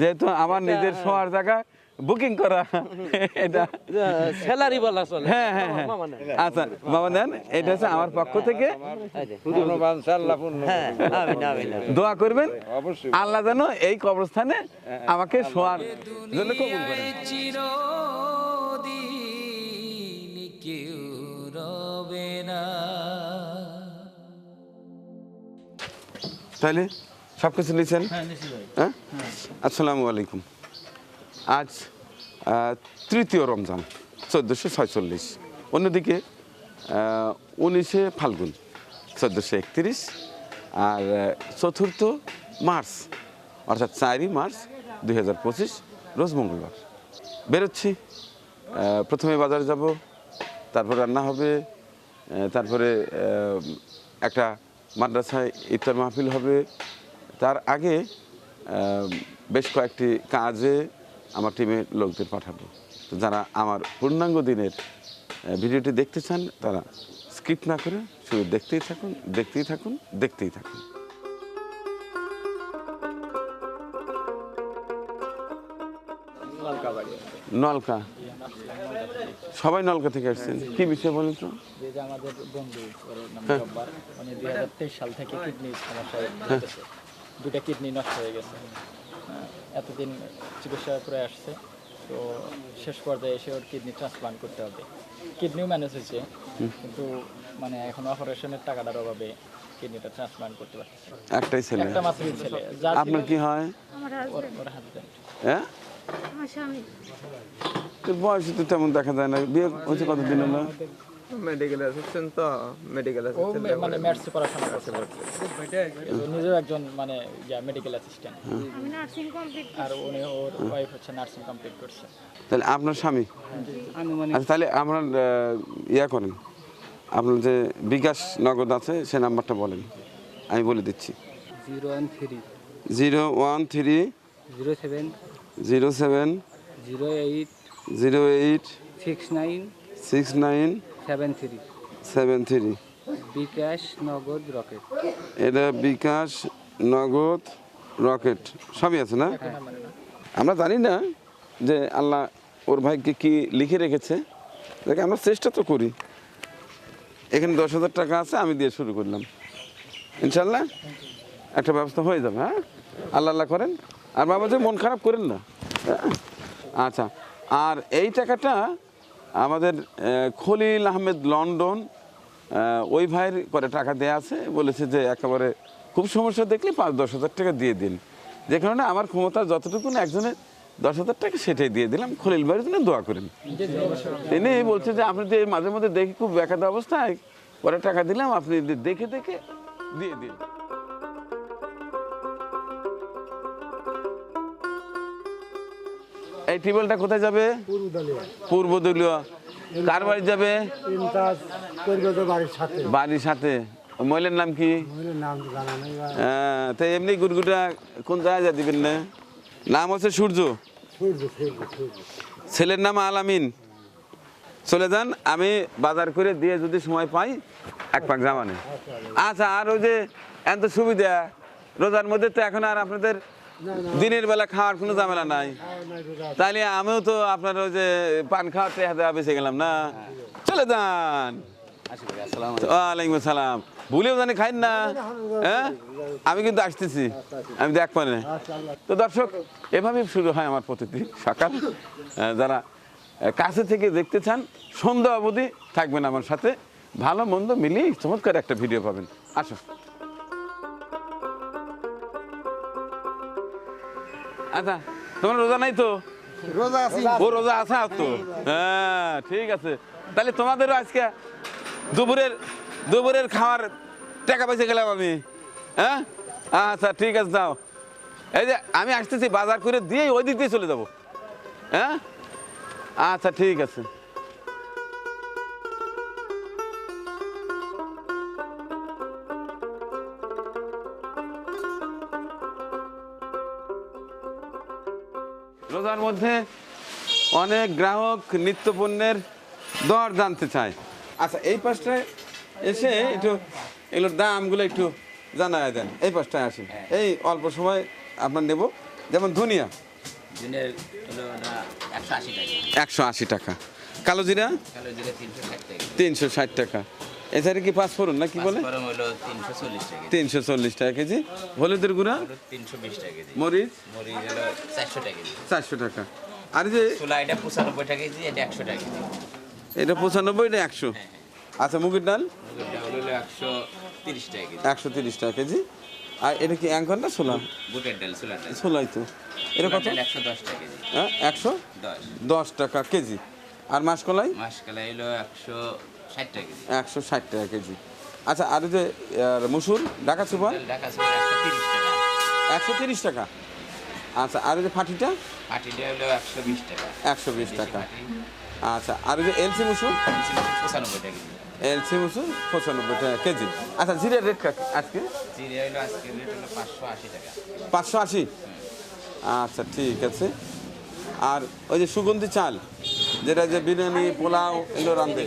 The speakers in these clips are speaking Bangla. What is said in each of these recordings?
যেহেতু আমার নিজের শোয়ার জায়গা বুকিং করা এটা স্যালারি বলা চলে। হ্যাঁ হ্যাঁ হ্যাঁ। আচ্ছা বাবা দেন এটা হচ্ছে আমার পক্ষ থেকে। পূর্ণ হ্যাঁ। দোয়া করবেন অবশ্যই। আল্লাহ যেন এই কবরস্থানে আমাকে শোয়ার জন্য কবুল করেন। কেউ রবে না। তাহলে সব কিছু নিয়েছেন হ্যাঁ? আসসালামু আলাইকুম। আজ তৃতীয় রমজান চোদ্দোশো ছয়চল্লিশ। অন্যদিকে উনিশে ফাল্গুন চোদ্দোশো একত্রিশ। আর চতুর্থ মার্চ অর্থাৎ চারই মার্চ দুই হাজার পঁচিশ রোজ মঙ্গলবার। বেরোচ্ছি প্রথমে বাজারে যাব তারপর রান্না হবে তারপরে একটা মাদ্রাসায় ইফতার মাহফিল হবে তার আগে বেশ কয়েকটি কাজে আমার টিমের লোকদের পাঠাবো। তো যারা আমার পূর্ণাঙ্গ দিনের ভিডিওটি দেখতে চান তারা স্কিপ না করে শুধু দেখতেই থাকুন দেখতেই থাকুন দেখতেই থাকুন। নলকা সবাই নলকা থেকে আসছেন। কি বিষয় বলেন তো? আমাদের বন্ধু তেইশ সাল থেকে কিডনি দুটা কিডনি নষ্ট হয়ে গেছে। হ্যাঁ, এতদিন চিকিৎসা করে আসছে। তো শেষ পর্যায়ে এসে ওর কিডনি ট্রান্সপ্লান্ট করতে হবে। কিডনিও ম্যানেজ হয়েছে কিন্তু মানে এখন অপারেশনের টাকাটার অভাবে কিডনিটা ট্রান্সপ্লান্ট করতে পারছে। একটাই ছেলে। একটা মাত্রই ছেলে। যার আপনার কি হয়? আমার ওর হাজবেন্ড হ্যাঁ? আমার স্বামী। বয়স তো তেমন দেখা যায় না। বিয়ে হয়েছে কতদিন হলো? মেডিকেল অ্যাসিস্ট্যান্ট তো মেডিকেল ও মানে ম্যাথসে পড়াশোনা করছে। নিজেও একজন মানে ইয়া মেডিকেল অ্যাসিস্ট্যান্ট আমি নার্সিং কমপ্লিট আর উনি ওর ওয়াইফ হচ্ছে নার্সিং কমপ্লিট করছে। তাহলে আপনার স্বামী? আচ্ছা তাহলে আপনার ইয়া করেন। আপনার যে বিকাশ নগদ আছে সে নাম্বারটা বলেন। আমি বলে দিচ্ছি। Zero one three. Zero one three. Zero seven. Zero seven. Zero eight. Zero eight. Six nine. Six nine. Seven three seven three bKash Nagad Rocket. এটা বিকাশ নগদ রকেট সবই আছে না? আমরা জানি না যে আল্লাহ ওর ভাইকে কি লিখে রেখেছে। দেখে আমরা চেষ্টা তো করি। এখানে দশ হাজার টাকা আছে আমি দিয়ে শুরু করলাম। ইনশাল্লাহ একটা ব্যবস্থা হয়ে যাবে হ্যাঁ? আল্লাহ আল্লাহ করেন। আর বাবা যে মন খারাপ করেন না। হ্যাঁ? আচ্ছা আর এই টাকাটা আমাদের খলিল আহমেদ লন্ডন ওই ভাইয়ের করে টাকা দেয়া আছে। বলেছে যে একেবারে খুব সমস্যা, দেখলে পাঁচ, দশ হাজার টাকা দিয়ে দিন। যে কারণে আমার ক্ষমতা যতটুকু একজনের দশ হাজার টাকা সেটাই দিয়ে দিলাম। খলিল ভাইয়ের জন্য দোয়া করেন। তিনি বলছে যে, আপনি যে মাঝে মধ্যে দেখি খুব বেকার অবস্থায়, পরে টাকা দিলাম, আপনি দেখে দেখে দিয়ে দিন। এই টিউবওয়েলটা কোথায় যাবে? পূর্ব দলীয় কার বাড়ি যাবে? বাড়ির সাথে। মহিলার নাম কি? হ্যাঁ, তো এমনি গুড়গুড়া কোন জায়গায় দিবেন না? নাম হচ্ছে সূর্য। ছেলের নাম আলামিন। চলে যান আমি বাজার করে দিয়ে যদি সময় পাই এক পাক জামানে। আচ্ছা আর ওই যে এত সুবিধা রোজার মধ্যে তো এখন আর আপনাদের দিনের বেলা খাওয়ার কোনো ঝামেলা নাই। তাহলে আমিও তো আপনার ওই যে পান খাওয়ার দেওয়া বেঁচে গেলাম না। চলে যান। ওয়ালাইকুম আসসালাম। ভুলেও জানি খাইন না। হ্যাঁ? আমি কিন্তু আসতেছি। আমি দেখ পারে তো দর্শক এভাবেই শুরু হয় আমার প্রতিদিন সকাল। যারা কাছে থেকে দেখতে চান সন্ধ্যা অবধি থাকবেন আমার সাথে। ভালো মন্দ মিলিয়ে চমৎকার একটা ভিডিও পাবেন। আসো আচ্ছা তোমার রোজা নাই তো? রোজা আছি। ও রোজা আছে আর তো? হ্যাঁ ঠিক আছে। তাহলে তোমাদেরও আজকে দুপুরের দুপুরের খাওয়ার টাকা পয়সা গেলাম আমি। হ্যাঁ? আচ্ছা ঠিক আছে যাও। এই যে আমি আসতেছি বাজার করে দিয়ে ওই দিক দিয়ে চলে যাব। হ্যাঁ? আচ্ছা ঠিক আছে। মধ্যে অনেক গ্রাহক নিত্য পণ্যের দর জানতে চায়। আচ্ছা এই পাশটায় এসে একটু এগুলোর দামগুলো একটু জানায় দেন। এই পাশটায় আসেন এই অল্প সময় আপনার নেব। যেমন ধনিয়া। একশো আশি টাকা। কালো জিরা? তিনশো ষাট টাকা। এছাড়া কি পাঁচফোড়ন না কি বলে? তিনশো চল্লিশ টাকা কেজি। হলুদের গুঁড়া? তিনশো বিশ টাকা মরিচ? চারশো টাকা আর যে এটা পঁচানব্বই টাকা কেজি এটা একশো টাকা কেজি। এটা পঁচানব্বই এটা একশো? আচ্ছা মুগের ডাল? একশো তিরিশ টাকা কেজি। আর এটা কি অ্যাঙ্কর না ছোলা? বুটের ডাল ছোলাই তো। এটা কত? একশো দশ টাকা কেজি। হ্যাঁ একশো? দশ টাকা কেজি। আর মাসকলাই? মাসকলাই হলো একশো ষাট টাকা কেজি। একশো ষাট টাকা কেজি। আচ্ছা আর যে মুসুর ঢাকা সুপার? ঢাকা ছোলা একশো তিরিশ টাকা। আচ্ছা আর যে ফাটিটা? পাটিটা হলো একশো বিশ টাকা। একশো বিশ টাকা। আচ্ছা আর যে এলসি মুসুর? পঁচানব্বই টাকা কেজি। এলসি মুসুর পঁচানব্বই টাকা কেজি। আচ্ছা জিরের রেট আজকে? জিরে হলো আজকের রেট হলো পাঁচশো আশি টাকা। পাঁচশো আশি? আচ্ছা ঠিক আছে। আর ওই যে সুগন্ধি চাল? যেটা যে বিরিয়ানি পোলাও এগুলো রান্ধে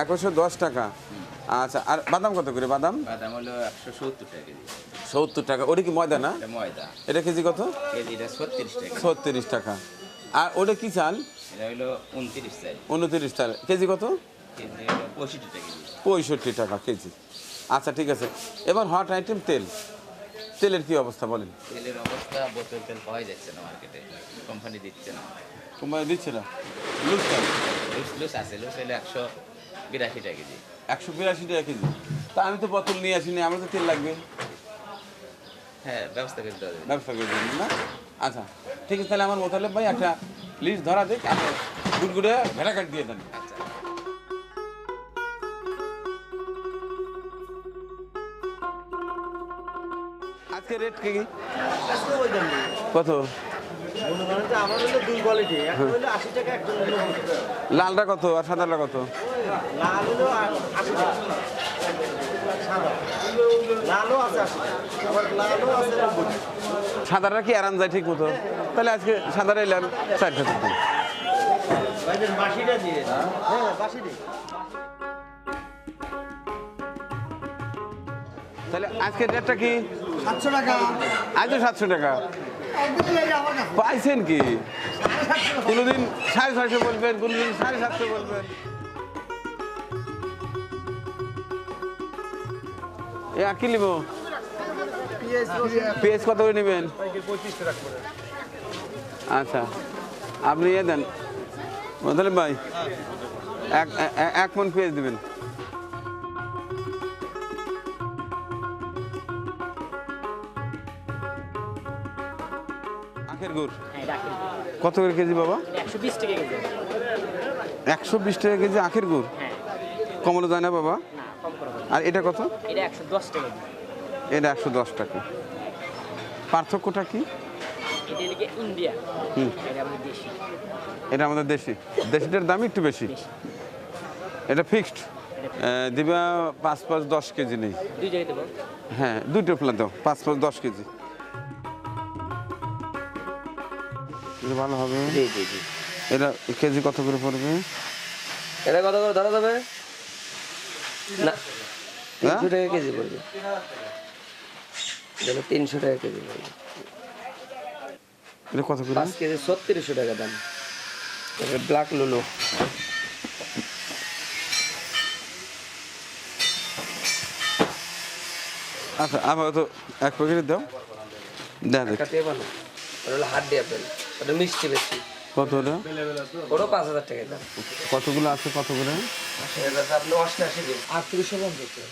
একশো দশ টাকা? আচ্ছা আর বাদাম কত করে বাদাম? বাদাম হলো একশো সত্তর টাকা কেজি। সত্তর টাকা। ওটা কি ময়দা না? এটা ময়দা। এটা কেজি কত? কেজিটা ছত্রিশ টাকা। ছত্রিশ টাকা। আর ওটা কি চাল? এটা হলো উনত্রিশ চাল। উনত্রিশ চাল। কেজি কত? পঁয়ষট্টি টাকা কেজি। পঁয়ষট্টি টাকা কেজি। আচ্ছা ঠিক আছে। এবার হট আইটেম তেল। তেলের কি অবস্থা বলেন? তেলের অবস্থা বোতল তেল পাওয়া যাচ্ছে না মার্কেটে কোম্পানি দিচ্ছে না। তোমায় দিচ্ছে না। লুজ চাল লুস লুস আছে লুস হলো একশো বিরাশি টাকা কেজি। একশো বিরাশি টাকা কেজি? তা আমি তো বোতল নিয়ে আসিনি আমার তো তেল লাগবে। হ্যাঁ ব্যবস্থা করে দেওয়া যাবে ব্যবসা করে দিন না? আচ্ছা ঠিক আছে তাহলে আমার মোতালেব ভাই একটা লিস্ট ধরা দিক আপনি গুড়গুড়ে ভেড়া কাট দিয়ে দেন। আচ্ছা। আজকে রেট কি? কত? টাকা। লালটা কত? আর সাদাটা কত। সাদাটা কি আরাম যায় ঠিক মতো? তাহলে আজকে সাদাটা এলাম চারটা দিয়ে হ্যাঁ তাহলে আজকে ডেটটা কি? সাতশো টাকা। আজও সাতশো টাকা। পাইছেন কি? কোনোদিন সাড়ে ছয়শো বলবেন, কোনোদিন সাড়ে সাতশো বলবেন। এ কি নিব? পেঁয়াজ কত করে নেবেন? আচ্ছা আপনি ইয়ে দেন। ভাই, এক এক মন পেঁয়াজ দেবেন। আখের কত করে কেজি বাবা? একশো বিশ টাকা কেজি। আখের গুড়? কমানো যায় না বাবা? আর এটা কত? এটা একশো দশ টাকা পার্থক্যটা কি? এটা আমাদের দেশি। দেশিটার দাম একটু বেশি। এটা ফিক্সড? দিবা পাঁচ পাঁচ দশ কেজি নেই। হ্যাঁ দুটো প্লেট দাও। পাঁচ পাঁচ দশ কেজি। এটা ভালো হবে। জি জি জি। এটা কেজি কত করে পড়বে? এটা কত করে ধরা যাবে? না? তিনশো টাকা কেজি পড়বে। এটা তিনশো টাকা কেজি পড়বে। এটা কত করে? পাঁচ কেজি ছত্রিশশো টাকা দাম। এটা ব্ল্যাক লুলো। আচ্ছা আবার তো এক প্যাকেট দাও। দেখা দেখ। কাটিয়ে ভালো ওটা হলো হাড্ডি আপেল। ওটা মিষ্টি বেশি। কত ওটা? পাঁচ হাজার টাকা দাম। কতগুলো আছে কত করে? আপনি অষ্টআশি দিন আটত্রিশশো পঞ্চাশ টাকা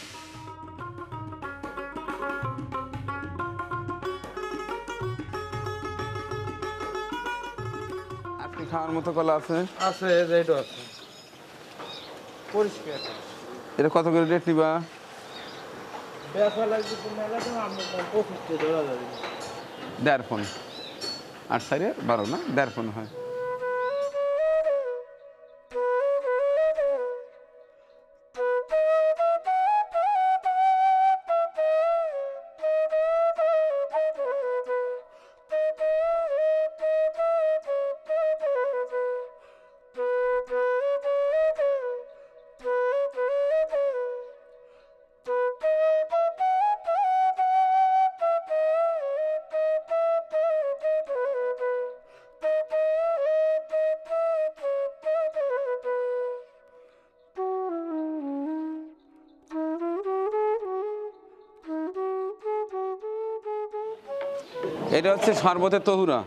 খাওয়ার মতো কলা আছে? আছে রেটও আছে। পরিষ্কার এটা কত করে রেট নিবা? ব্যবসা লাগবে মেলা তো আমরা পঁচিশটা ধরা যাবে দেড় ফোন। আট সাইডে বারো না? দেড় ফোন হয়। এটা হচ্ছে শরবতের তহুরা।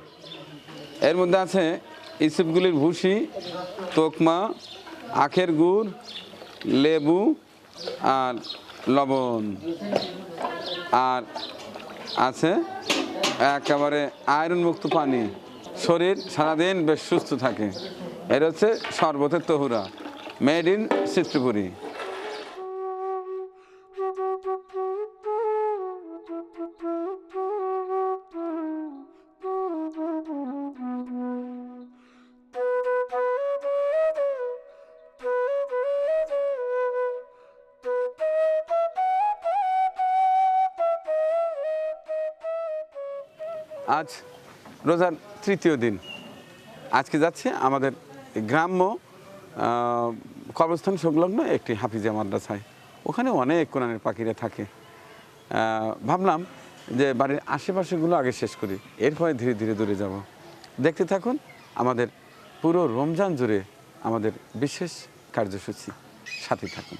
এর মধ্যে আছে ইসুপগুলির ভুসি, তোকমা, আখের গুড়, লেবু আর লবণ। আর আছে একেবারে আয়রনমুক্ত পানি। শরীর সারাদিন বেশ সুস্থ থাকে। এটা হচ্ছে শরবতের তহুরা, মেড ইন চিত্রপুরী আজ রোজার তৃতীয় দিন। আজকে যাচ্ছে আমাদের গ্রাম্য কবরস্থান সংলগ্ন একটি হাফিজা মাদ্রাসায়। ওখানে অনেক কোরআনের পাখিরা থাকে। ভাবলাম যে বাড়ির আশেপাশেগুলো আগে শেষ করি, এরপরে ধীরে ধীরে দূরে যাব। দেখতে থাকুন আমাদের পুরো রমজান জুড়ে আমাদের বিশেষ কার্যসূচি। সাথে থাকুন।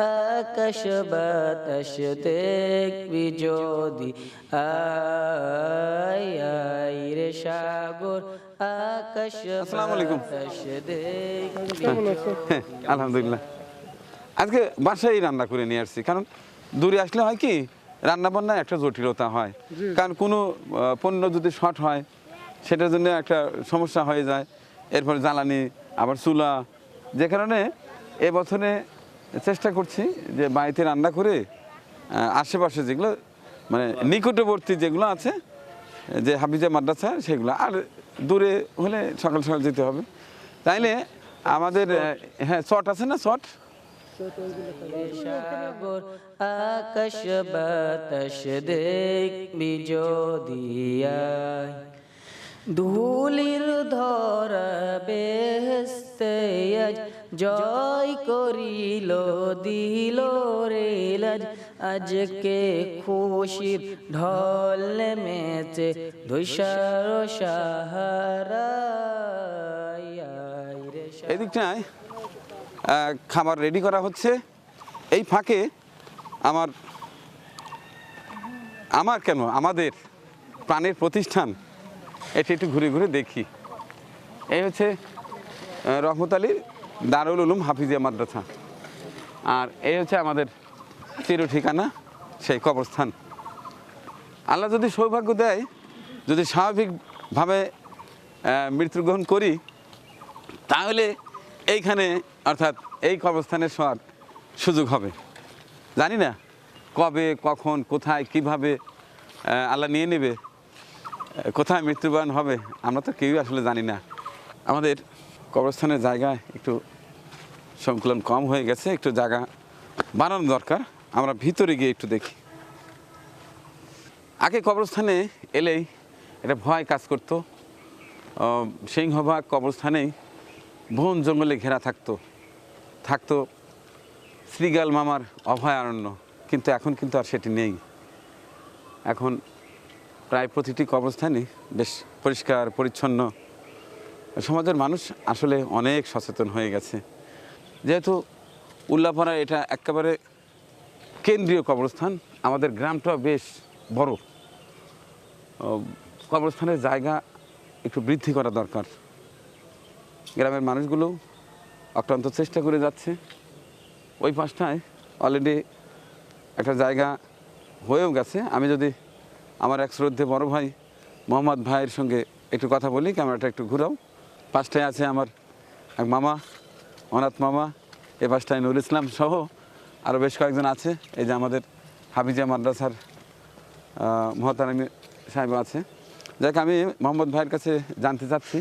আকাশ বাতাস দেখবি যদি। আয় আয় রে সাগর আকাশ আসসালামু আলাইকুম। বাতাস দেখবি হ্যাঁ, আলহামদুলিল্লাহ। আজকে বাসায় রান্না করে নিয়ে আসছি কারণ দূরে আসলে হয় কি রান্না বান্নায় একটা জটিলতা হয়। কারণ কোনো পণ্য যদি শর্ট হয় সেটার জন্য একটা সমস্যা হয়ে যায়। এরপর জ্বালানি আবার চুলা। যে কারণে এবছরে চেষ্টা করছি যে বাড়িতে রান্না করে আশেপাশে যেগুলো মানে নিকটবর্তী যেগুলো আছে যে হাফিজা মাদ্রাসা সেগুলো। আর দূরে হলে সকাল সকাল যেতে হবে। তাইলে আমাদের হ্যাঁ শট আছে না চট সাগর আকাশ বাতাস দেখবি যদিয়ায় ধুলির ধরা বেহস্তে আজ জয় করিল, দিল রে লাজ। আজকে খুশির ঢল নেমেছে ধৈষার সাহারা এদিকটায় খাবার রেডি করা হচ্ছে। এই ফাঁকে আমার আমার কেন? আমাদের প্রাণের প্রতিষ্ঠান এটি একটু ঘুরে ঘুরে দেখি। এই হচ্ছে রহমত আলীর দারুল উলুম হাফিজিয়া মাদ্রাসা। আর এই হচ্ছে আমাদের চির ঠিকানা সেই কবরস্থান। আল্লাহ যদি সৌভাগ্য দেয়, যদি স্বাভাবিকভাবে মৃত্যুগ্রহণ করি, তাহলে এইখানে, অর্থাৎ এই কবরস্থানের শোয়ার সুযোগ হবে। জানি না কবে, কখন, কোথায়, কীভাবে আল্লাহ নিয়ে নেবে। কোথায় মৃত্যুবরণ হবে, আমরা তো কেউই আসলে জানি না। আমাদের কবরস্থানের জায়গা একটু সংকুলন কম হয়ে গেছে, একটু জায়গা বানানো দরকার, আমরা ভিতরে গিয়ে একটু দেখি। আগে কবরস্থানে এলেই এটা ভয় কাজ করতো। সিংহভাগ কবরস্থানেই বন জঙ্গলে ঘেরা থাকতো। থাকতো শ্রীগাল মামার অভয়ারণ্য, কিন্তু এখন কিন্তু আর সেটি নেই। এখন প্রায় প্রতিটি কবরস্থানই বেশ পরিষ্কার, পরিচ্ছন্ন। সমাজের মানুষ আসলে অনেক সচেতন হয়ে গেছে। যেহেতু উল্লাপাড়া এটা একেবারে কেন্দ্রীয় কবরস্থান, আমাদের গ্রামটা বেশ বড়। কবরস্থানের জায়গা একটু বৃদ্ধি করা দরকার। গ্রামের মানুষগুলো অক্লান্ত চেষ্টা করে যাচ্ছে। ওই পাশটায় অলরেডি একটা জায়গা হয়েও গেছে। আমি যদি আমার এক শ্রদ্ধে বড় ভাই মোহাম্মদ ভাইয়ের সঙ্গে একটু কথা বলি, ক্যামেরাটা একটু ঘুরাও। পাশটায় আছে আমার এক মামা, অনাথ মামা, এ পাশটায় নুরুল ইসলাম সহ আরও বেশ কয়েকজন আছে। এই যে আমাদের হাফিজা মাদ্রাসার মহতারামি সাহেব আছে। যাক, আমি মোহাম্মদ ভাইয়ের কাছে জানতে চাচ্ছি।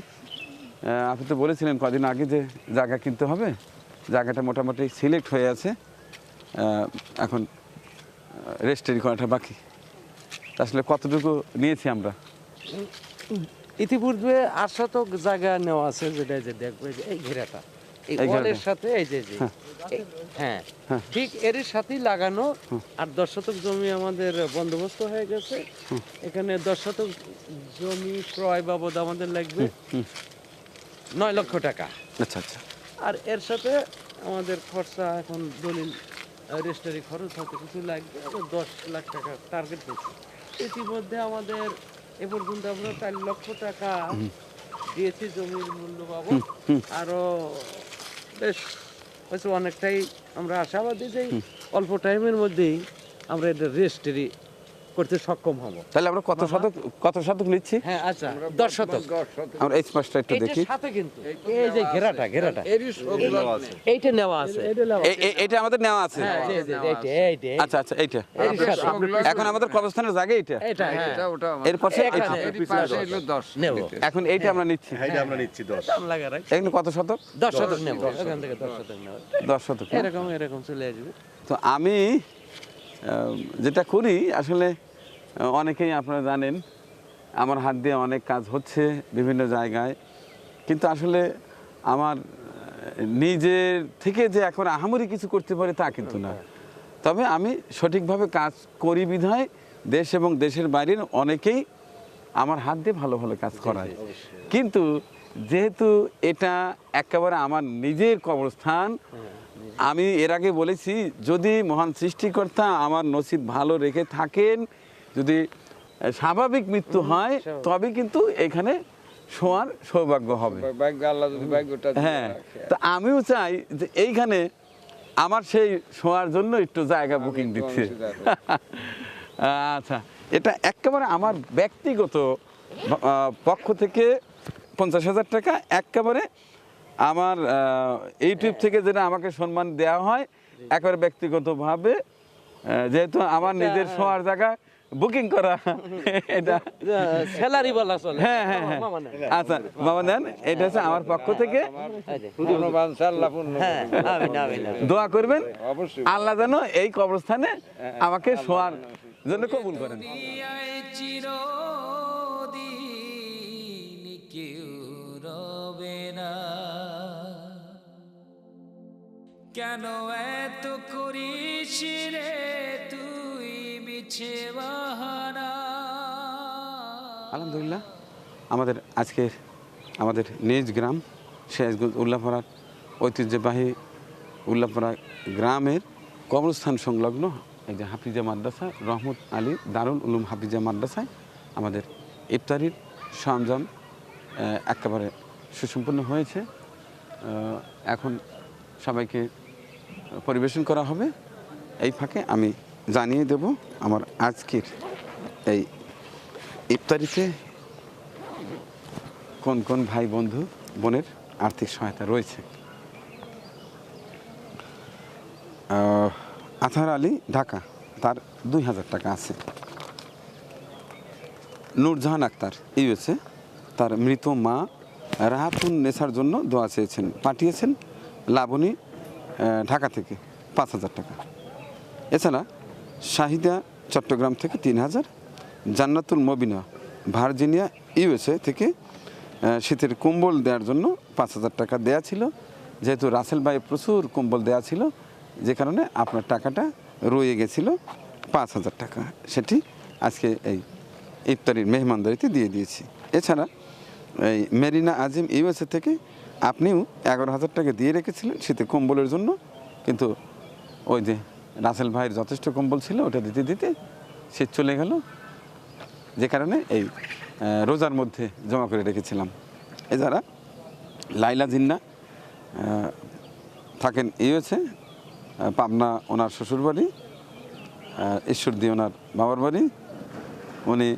আপনি তো বলেছিলেন কদিন আগে যে জায়গা কিনতে হবে। জায়গাটা মোটামুটি সিলেক্ট হয়ে আছে। এখন রেজিস্ট্রি করাটা বাকি। আসলে কতটুকু নিয়েছি আমরা? ইতিপূর্বে আট শতক জায়গা নেওয়া আছে যেটা যে দেখবে যে এই ঘেরাটা। এই এই ওয়ালের সাথে এই যে যে। হ্যাঁ। ঠিক এর সাথেই লাগানো আর দশ শতক জমি আমাদের বন্দোবস্ত হয়ে গেছে। এখানে দশ শতক জমি ক্রয় বাবদ আমাদের লাগবে নয় লক্ষ টাকা। আচ্ছা আচ্ছা। আর এর সাথে আমাদের খরচা এখন দলিল রেজিস্ট্রারি খরচ হতে কিছু লাগবে। দশ লাখ টাকা টার্গেট করছি। ইতিমধ্যে আমাদের এ পর্যন্ত আমরা চার লক্ষ টাকা দিয়েছি জমির মূল্য বাবদ। আরও বেশ হয়েছে অনেকটাই আমরা আশাবাদী যে অল্প টাইমের মধ্যেই আমরা এটা রেজিস্ট্রি করতে সক্ষম হব। তাহলে আমরা কত শতক কত শতক নিচ্ছি? হ্যাঁ আচ্ছা দশ শতক। আমরা এই স্পষ্ট একটু দেখি। সাথে কিন্তু। এই যে ঘেরাটা ঘেরাটা। এইটা নেওয়া আছে। এ- এ- এটা আমাদের নেওয়া আছে। হ্যাঁ, জি, জি, এইটা, এইটা, এইটা। আচ্ছা আচ্ছা এইটা। এর এখন আমাদের কবরস্থানের জায়গা এইটা? এটা, হ্যাঁ। এর পাশে এইটা নেব। এখন এইটা আমরা নিচ্ছি। দাম লাগা রাখ। এখানে কত শতক? দশ শতক নেব, এখান থেকে দশ শতক নেব। দশ শতক। এরকম এরকম চলে আসবে। তো আমি যেটা করি আসলে অনেকেই আপনারা জানেন আমার হাত দিয়ে অনেক কাজ হচ্ছে বিভিন্ন জায়গায়। কিন্তু আসলে আমার নিজের থেকে যে এখন আহামরি কিছু করতে পারে তা কিন্তু না। তবে আমি সঠিকভাবে কাজ করি বিধায় দেশ এবং দেশের বাইরের অনেকেই আমার হাত দিয়ে ভালো ভালো কাজ করায়। কিন্তু যেহেতু এটা একেবারে আমার নিজের কবরস্থান আমি এর আগে বলেছি যদি মহান সৃষ্টিকর্তা আমার নসিব ভালো রেখে থাকেন যদি স্বাভাবিক মৃত্যু হয় তবে কিন্তু এখানে শোয়ার সৌভাগ্য হবে। হ্যাঁ তা আমিও চাই যে এইখানে আমার সেই শোয়ার জন্য একটু জায়গা বুকিং দিচ্ছে আচ্ছা এটা একেবারে আমার ব্যক্তিগত পক্ষ থেকে পঞ্চাশ হাজার টাকা একেবারে আমার ইউটিউব থেকে যেটা আমাকে সম্মান দেওয়া হয় একবার ব্যক্তিগতভাবে যেহেতু আমার নিজের শোয়ার জায়গা বুকিং করা এটা স্যালারি বলা চলে। হ্যাঁ হ্যাঁ হ্যাঁ। মামা আচ্ছা বাবা দেন এটা হচ্ছে আমার পক্ষ থেকে। হ্যাঁ। দোয়া করবেন। আল্লাহ যেন এই কবরস্থানে আমাকে শোয়ার জন্য কবুল করেন। কেউ রবে না। কেন এত করিস রে তুই বাহানা? আলহামদুলিল্লাহ, আমাদের আজকের, আমাদের নিজ গ্রাম শেষগঞ্জ উল্লাপাড়ার ঐতিহ্যবাহী উল্লাপাড়া গ্রামের কবরস্থান সংলগ্ন এই যে হাফিজা মাদ্রাসা, রহমত আলী দারুল উলুম হাফিজা মাদ্রাসায় আমাদের ইফতারির সরঞ্জাম একেবারে সুসম্পন্ন হয়েছে। এখন সবাইকে পরিবেশন করা হবে। এই ফাঁকে আমি জানিয়ে দেব আমার আজকের এই ইফতারিতে কোন কোন ভাই বন্ধু, বোনের আর্থিক সহায়তা রয়েছে। আথার আলী, ঢাকা, তার দুই হাজার টাকা আছে। নূরজাহান আক্তার, ইউএসএ, তার মৃত মা রাহাতুন নেসার জন্য দোয়া চেয়েছেন, পাঠিয়েছেন লাবণী ঢাকা থেকে পাঁচ হাজার টাকা। এছাড়া শাহিদা চট্টগ্রাম থেকে তিন হাজার, জান্নাতুল মবিনা ভার্জিনিয়া, ইউএসএ থেকে শীতের কম্বল দেওয়ার জন্য পাঁচ হাজার টাকা দেয়া ছিল। যেহেতু রাসেল ভাই প্রচুর কম্বল দেয়া ছিল, যে কারণে আপনার টাকাটা রয়ে গেছিল পাঁচ হাজার টাকা। সেটি আজকে এই ইফতারির মেহমানদারিতে দিয়ে দিয়েছি। এছাড়া এই মেরিনা আজিম ইউএসএ থেকে আপনিও এগারো হাজার টাকা দিয়ে রেখেছিলেন শীতে কম্বলের জন্য। কিন্তু ওই যে রাসেল ভাইয়ের যথেষ্ট কম্বল ছিল, ওটা দিতে দিতে শীত চলে গেল। যে কারণে এই রোজার মধ্যে জমা করে রেখেছিলাম। এছাড়া লাইলা জিন্না থাকেন ইউএসএ পাবনা ওনার শ্বশুরবাড়ি ঈশ্বরদী ওনার বাবার বাড়ি, উনি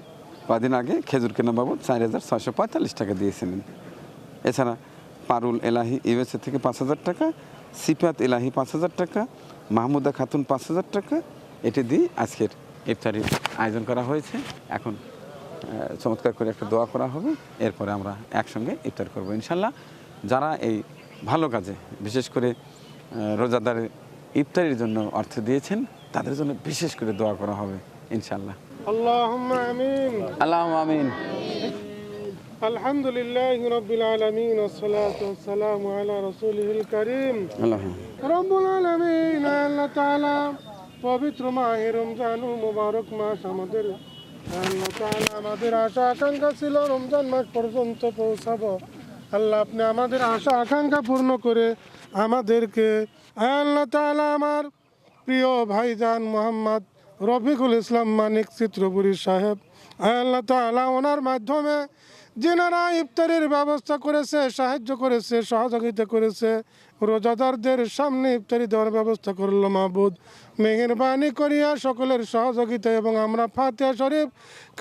কদিন আগে খেজুর কেনা বাবদ চার হাজার ছয়শো পঁয়তাল্লিশ টাকা দিয়েছিলেন। এছাড়া পারুল এলাহি ইউএসএ থেকে পাঁচ হাজার টাকা সিফাত এলাহি পাঁচ হাজার টাকা, মাহমুদা খাতুন পাঁচ হাজার টাকা। এটি দিয়ে আজকের ইফতারির আয়োজন করা হয়েছে। এখন চমৎকার করে একটা দোয়া করা হবে। এরপরে আমরা একসঙ্গে ইফতার করব ইনশাল্লাহ। যারা এই ভালো কাজে, বিশেষ করে রোজাদারের ইফতারির জন্য অর্থ দিয়েছেন, তাদের জন্য বিশেষ করে দোয়া করা হবে ইনশাল্লাহ। اللهم امين আল্লাহ আমিন الحمد لله رب العالمين والصلاة والسلام على رسوله الكريم আল্লাহ রব্বুল আলামিন আল্লাহ তাআলা পবিত্র মাহে রমজান ও মুবারক মাস আমাদের আল্লাহ তাআলা আমাদের আশা আকাঙ্ক্ষা ছিল রমজান মাস পর্যন্ত পৌঁছাবো আল্লাহ আপনি আমাদের আশা আকাঙ্ক্ষা পূর্ণ করে আমাদেরকে আল্লাহ তাআলা আমার প্রিয় ভাইজান মোহাম্মদ রফিকুল ইসলাম মানিক চিত্রপুরী সাহেব। আল্লাহ তালা ওনার মাধ্যমে যেনারা ইফতারের ব্যবস্থা করেছে, সাহায্য করেছে, সহযোগিতা করেছে, রোজাদারদের সামনে ইফতারি দেওয়ার ব্যবস্থা করল মাহবুদ। মেহেরবানি করিয়া সকলের সহযোগিতা এবং আমরা ফাতিয়া শরীফ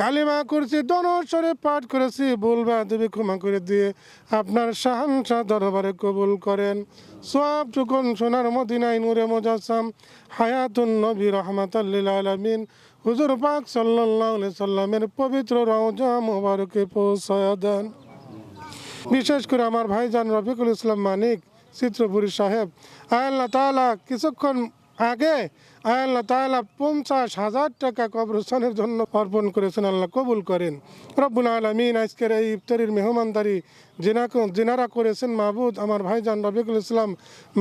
কালিমা করছি দন শরীফ পাঠ করেছি। বলবা দেবী ক্ষমা করে দিয়ে আপনার শাহানশাহ দরবারে কবুল করেন। সব টুকুন সোনার মদিনায় নূরে মোজাসাম হায়াতুন নবী রহমাতাল্লিল আলমিন। হুজুর পাক সাল্লাহ সাল্লামের পবিত্র রওজা মোবারকে পৌঁছায়া দেন। বিশেষ করে আমার ভাইজান রফিকুল ইসলাম মানিক, চিত্রপুরী সাহেব। আল্লাহ তাআলা কিছুক্ষণ আগে আল্লাহ তাআলা পঞ্চাশ হাজার টাকা কবরস্থানের জন্য অর্পণ করেছেন, আল্লাহ কবুল করেন। রব্বুল আলমিন আজকের এই ইফতারির মেহমানদারি যিনাকে যিনারা করেছেন, মাহবুদ, আমার ভাইজান রফিকুল ইসলাম,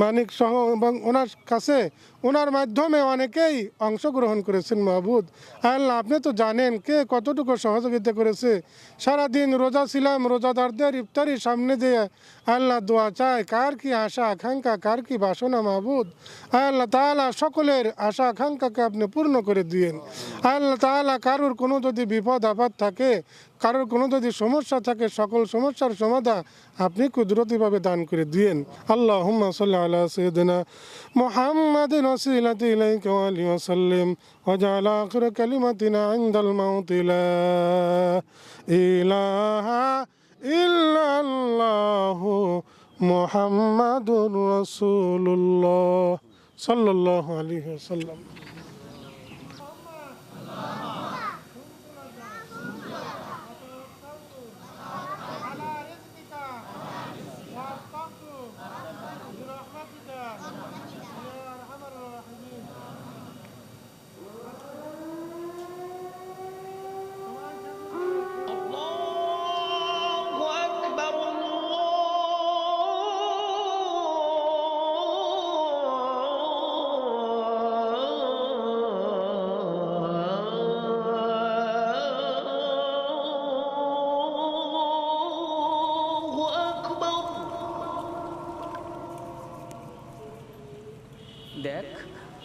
মানিক সহ এবং ওনার কাছে, ওনার মাধ্যমে অনেকেই অংশগ্রহণ করেছেন, মাহবুদ। আল্লাহ, আপনি তো জানেন কে কতটুকু সহযোগিতা করেছে। সারাদিন রোজা ছিলাম, রোজাদারদের ইফতারি সামনে দিয়ে আল্লাহ দোয়া চায়, কার কি আশা, আকাঙ্ক্ষা, কার কি বাসনা, মাহবুদ? আল্লাহ তাআলা সকলের আশা আকাঙ্ক্ষাকে আপনি পূর্ণ করে দিয়েন আল্লাহ তাআলা কারোর কোনো যদি বিপদ আপদ থাকে কারোর কোনো যদি সমস্যা থাকে সকল সমস্যার সমাধান আপনি কুদরতিভাবে দান করে দিয়েন আল্লাহ হুম্মা সাল্লি আলা সৈয়দিনা মুহাম্মাদিন ওসিলাতি ইলাইকা ওয়া আলিহি ওয়া সাল্লিম وجعل آخر كلمتنا عند الموت لا إله إلا الله محمد رسول الله صلى الله عليه وسلم.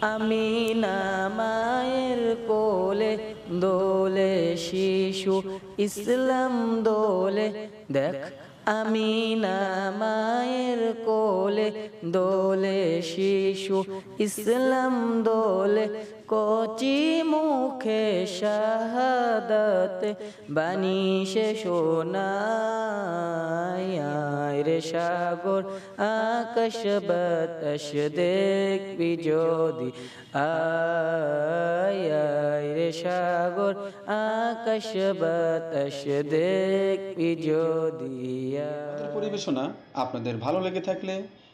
আমি মায়ের কোলে দোলে শিশু ইসলাম ইসলাম দোলে কচি মুখে শাহাদত বাণী সে শোনায় রে সাগর আকাশ বাতাস দেখবি যদি আয় রে সাগর আকাশ বাতাস দেখবি যদি। পরিবেশনা আপনাদের ভালো লেগে থাকলে